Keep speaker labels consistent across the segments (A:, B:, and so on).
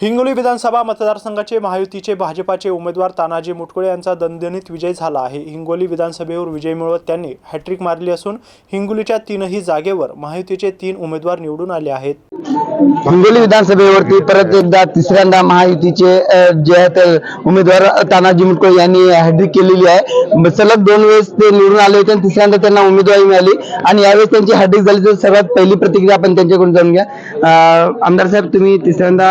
A: हिंगोली विधानसभा मतदारसंघाचे महायुतीचे भाजपाचे उमेदवार तानाजी मुटकुळे यांचा दणदणीत विजय झाला आहे. हिंगोली विधानसभेवर विजय मिळवत त्यांनी हॅट्रिक मारली असून हिंगोलीच्या तीनही जागेवर महायुतीचे तीन उमेदवार निवडून आले आहेत.
B: हिंगोली विधानसभेवरती परत एकदा तिसऱ्यांदा महायुतीचे जे आहेत उमेदवार तानाजी मुटको यांनी हॅड्रिक केलेली आहे. सलग दोन वेळेस ते निवडून आले होते आणि तिसऱ्यांदा त्यांना उमेदवारी मिळाली आणि यावेळेस त्यांची हॅड्रिक झाली. तर सर्वात पहिली प्रतिक्रिया आपण त्यांच्याकडून जाणून घ्या. आमदार साहेब तुम्ही तिसऱ्यांदा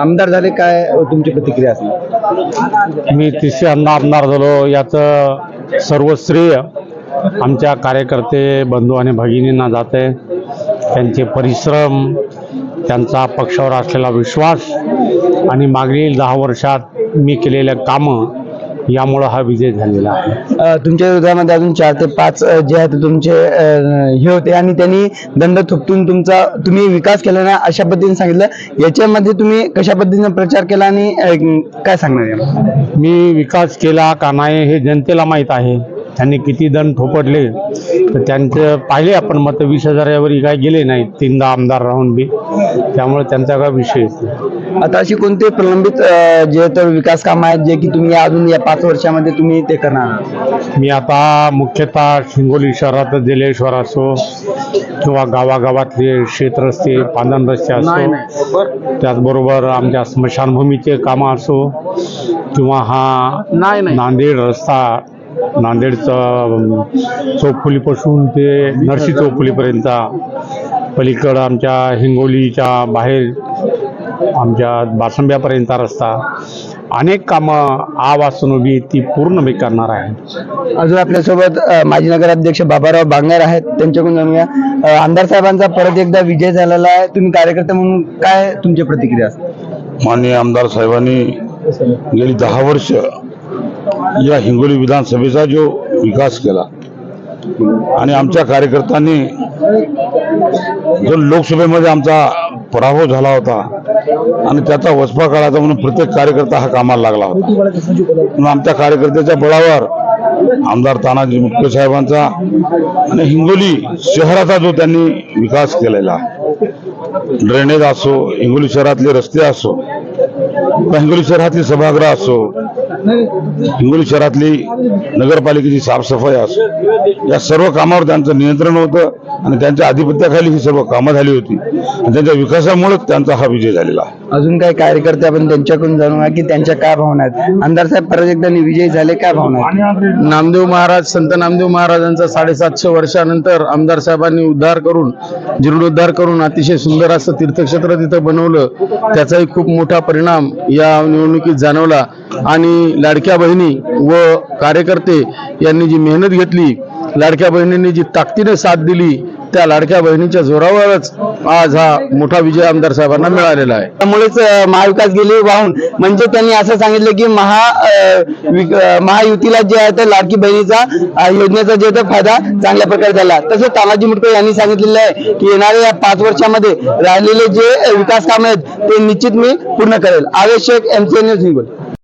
B: आमदार झाले काय तुमची प्रतिक्रिया असणार?
C: मी तिसऱ्यांदा आमदार झालो. याचं सर्व श्रेय आमच्या कार्यकर्ते बंधू आणि भगिनींना जाते. त्यांचे परिश्रम त्यांचा पक्षावर असलेला विश्वास आणि मागील दहा वर्षात मी केलेल्या कामं यामुळं हा विजय झालेला आहे.
B: तुमच्या विरोधामध्ये अजून चार ते पाच जे आहेत तुमचे हे होते आणि त्यांनी दंड थुपटून तुमचा तुम्ही विकास केला ना अशा पद्धतीने सांगितलं. याच्यामध्ये तुम्ही कशा पद्धतीने प्रचार केला आणि काय सांगणार?
C: मी विकास केला का नाही हे जनतेला माहीत आहे. त्यांनी किती दंड थोपटले तर त्यांचं पाहिले आपण मत वीस हजारावरही काय गेले नाहीत तीनदा आमदार राहून बी. त्यामुळे त्यांचा काय विषयच नाही
B: आता अशी कोणते प्रलंबित जे तर विकास काम आहेत जे की तुम्ही अजून या पाच वर्षामध्ये तुम्ही ते करणार?
C: मी आता मुख्यतः हिंगोली शहरात जलेश्वर असो किंवा गावागावातले शेतरस्ते पांधन रस्ते असो. त्याचबरोबर आमच्या स्मशानभूमीचे कामं असो किंवा हा नांदेड रस्ता नांदेडचं चौफुलीपासून ते नरसी चौफुलीपर्यंत. पलीकडं आमच्या हिंगोलीच्या बाहेर आमच्या बासंब्यापर्यंत रस्ता. अनेक कामं आवासून उभी ती पूर्ण मी करणार आहे.
B: अजून आपल्यासोबत माजी नगराध्यक्ष बाबाराव बांगर आहेत. त्यांच्याकडून जाणून घ्या अ, आमदार साहेबांचा परत एकदा विजय झालेला आहे. तुम्ही कार्यकर्ते म्हणून काय तुमची प्रतिक्रिया? असते
D: माननीय आमदार साहेबांनी गेली दहा वर्ष या हिंगोली विधानसभेचा जो विकास केला आणि आमच्या कार्यकर्त्यांनी जो लोकसभेमध्ये आमचा पराभव झाला होता आणि त्याचा वचपा काढायचा म्हणून प्रत्येक कार्यकर्ता हा कामाला लागला होता. म्हणून आमच्या कार्यकर्त्याच्या बळावर आमदार तानाजी मुटके साहेबांचा आणि हिंगोली शहराचा जो त्यांनी विकास केलेला ड्रेनेज असो हिंगोली शहरातले रस्ते असो हिंगोली शहरातली सभागृह असो हिंगोली शहरातली नगरपालिकेची साफसफाई असो या सर्व कामावर त्यांचं नियंत्रण होतं आणि त्यांच्या आधिपत्याखाली ही सर्व कामं झाली होती. आणि त्यांच्या विकासामुळेच त्यांचा हा विजय झालेला आहे.
B: अजून काही कार्यकर्ते आपण त्यांच्याकडून जाणून घ्या की त्यांच्या काय भावना आहेत. आमदार साहेब परत एकदा विजयी झाले काय भावना आहेत?
E: नामदेव महाराज संत नामदेव महाराजांचा साडेसातशे वर्षानंतर आमदार साहेबांनी उद्धार करून जीर्णोद्धार करून अतिशय सुंदर असं तीर्थक्षेत्र तिथं बनवलं. त्याचाही खूप मोठा परिणाम या निवडणुकीत जाणवला. आणि लाडक्या बहिणी व कार्यकर्ते यांनी जी मेहनत घेतली लाडक्या बहिणींनी जी ताकदीने साथ दिली त्या लाडक्या बहिणीच्या जोरावरच आज हा मोठा विजय आमदार साहेबांना मिळालेला आहे.
B: त्यामुळेच महाविकास गेली वाहून. म्हणजे त्यांनी असं सांगितलं की महा महायुतीला जे आहे त्या लाडकी बहिणीचा योजनेचा जे तर फायदा चांगल्या प्रकारे झाला. तसंच तानाजी मुटकर यांनी सांगितलेलं आहे की येणाऱ्या या पाच वर्षामध्ये राहिलेले जे विकास काम आहेत ते निश्चित मी पूर्ण करेल. आवश्यक एमसीएन न्यूज हिंगोली.